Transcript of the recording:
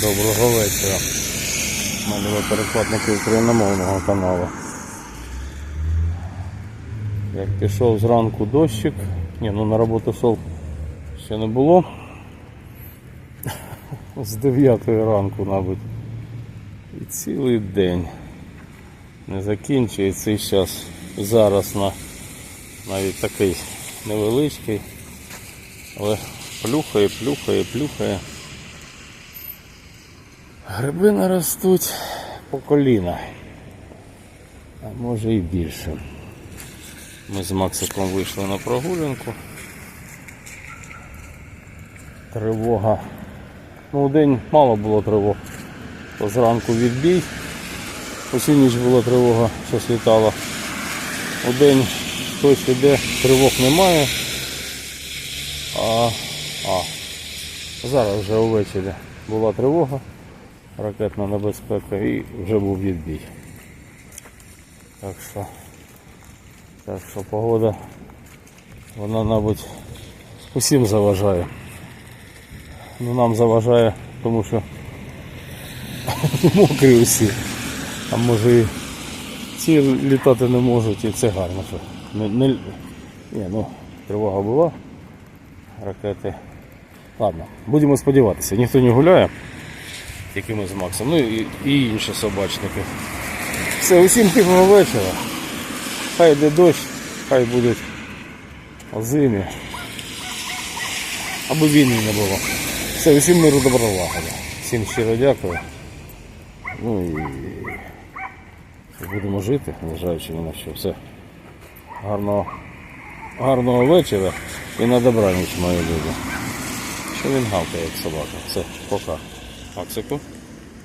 Доброго вечора. Малювали перекладники україномовного каналу. Як пішов зранку дощик, ні, ну на роботу йшов ще не було. З 9 ранку, мабуть. І цілий день не закінчується і зараз зараз на навіть такий невеличкий, але плюхає, плюхає, плюхає. Гриби наростуть по коліна, а може і більше. Ми з Максиком вийшли на прогулянку. Тривога. Ну, в день мало було тривог. То зранку відбій. Усю ніч була тривога, щось літало. У день хтось іде, тривог немає. А, а зараз вже увечері була тривога, ракетна небезпека і вже був відбій. Так що, так що погода, вона, мабуть, усім заважає. Ну нам заважає, тому що мокрі усі. А може і ці літати не можуть і це гарно. Що не, не, ні, ну, тривога була, ракети. Ладно, будемо сподіватися, ніхто не гуляє, ми з Максом. Ну і, і інші собачники. Все, усім тихого вечора. Хай йде дощ, хай будуть озимі. Аби війни не було. Все, усім миру добролагода. Всім щиро дякую. Ну і будемо жити, незважаючи на що. Все. Гарного, гарного вечора і на добраніч, мої люди. Що він гавкає, як собака. Все, пока. Pode pô.